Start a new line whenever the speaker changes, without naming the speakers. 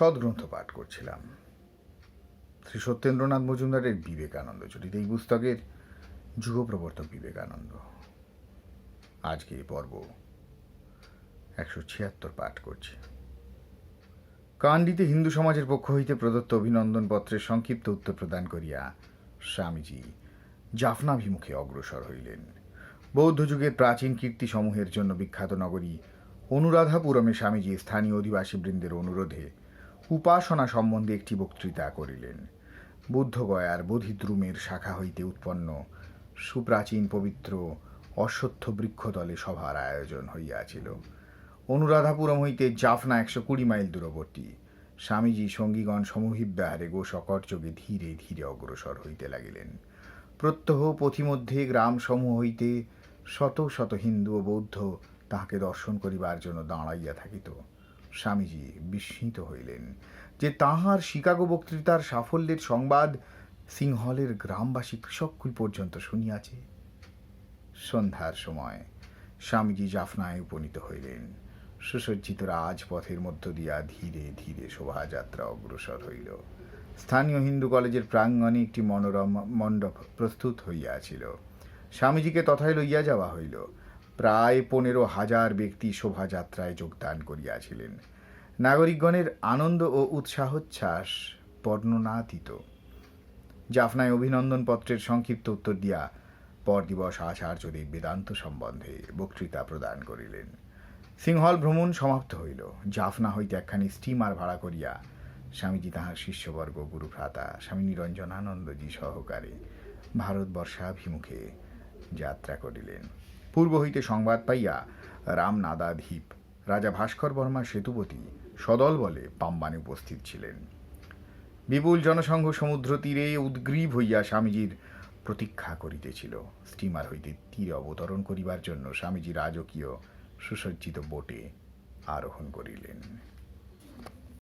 সদ্গ্রন্থ পাঠ করছিলাম। শ্রী সত্যেন্দ্রনাথ মজুমদারের বিবেকানন্দ চরিত, এই পুস্তকের যুগ প্রবর্তক বিবেকানন্দ। আজকে এই পর্ব একশো ছিয়াত্তর পাঠ করছি। কান্ডিতে হিন্দু সমাজের পক্ষ হইতে প্রদত্ত অভিনন্দন পত্রের সংক্ষিপ্ত উত্তর প্রদান করিয়া স্বামীজি জাফনাভিমুখে অগ্রসর হইলেন। বৌদ্ধ যুগের প্রাচীন কীর্তিসমূহের জন্য বিখ্যাত নগরী অনুরাধাপুরমে স্বামীজি স্থানীয় অধিবাসীবৃন্দের অনুরোধে উপাসনা সম্বন্ধে একটি বক্তৃতা করিলেন। বুদ্ধগয়ার বোধিদ্রুমের শাখা হইতে উৎপন্ন সুপ্রাচীন পবিত্র অশ্বত্থ বৃক্ষতলে সভার আয়োজন হইয়াছিল। অনুরাধাপুরম হইতে জাফনা একশো কুড়ি মাইল দূরবর্তী। স্বামীজি সঙ্গীগণ সমভিব্যাহারে গোসকর্যোগে ধীরে ধীরে অগ্রসর হইতে লাগিলেন। প্রত্যহ পথিমধ্যে গ্রাম সমূহ হইতে শত শত হিন্দু ও বৌদ্ধ তাহাকে দর্শন করিবার জন্য দাঁড়াইয়া থাকিত। স্বামীজি বিস্মিত হইলেন যে তাহার শিকাগো বক্তৃতার সাফল্যের সংবাদ সিংহলের গ্রামবাসী কৃষককুল পর্যন্ত শুনিয়াছে। সন্ধ্যার সময় স্বামীজি জাফনায় উপনীত হইলেন। সুসজ্জিত রাজপথের মধ্য দিয়া ধীরে ধীরে শোভাযাত্রা অগ্রসর হইল। স্থানীয় হিন্দু কলেজের প্রাঙ্গণে একটি মনোরম মণ্ডপ প্রস্তুত হইয়াছিল। স্বামীজিকে তথায় লইয়া যাওয়া হইল। প্রায় পনেরো হাজার ব্যক্তি শোভাযাত্রায় যোগদান করিয়াছিলেন। নাগরিকগণের আনন্দ ও উৎসাহোচ্ছ্বাস বর্ণনাতীত। জাফনায় অভিনন্দন পত্রের সংক্ষিপ্ত উত্তর দিয়া পরদিবস আচার্যদেব বেদান্ত সম্বন্ধে বক্তৃতা প্রদান করিলেন। সিংহল ভ্রমণ সমাপ্ত হইল। জাফনা হইতে একখানি স্টিমার ভাড়া করিয়া স্বামীজি তাহার শিষ্যবর্গ গুরুভ্রাতা স্বামী নিরঞ্জনানন্দজি সহকারে ভারতবর্ষাভিমুখে যাত্রা করিলেন। পূর্ব হইতে সংবাদ পাইয়া রামনাদাধীপ রাজা ভাস্কর বর্মা সেতুপতি সদল বলে পাম্বানে উপস্থিত ছিলেন। বিপুল জনসংঘ সমুদ্র তীরে উদ্গ্রীব হইয়া স্বামীজির প্রতীক্ষা করিতেছিল। স্টিমার হইতে তীরে অবতরণ করিবার জন্য স্বামীজি রাজকীয় সুসজ্জিত বোটে আরোহণ করিলেন।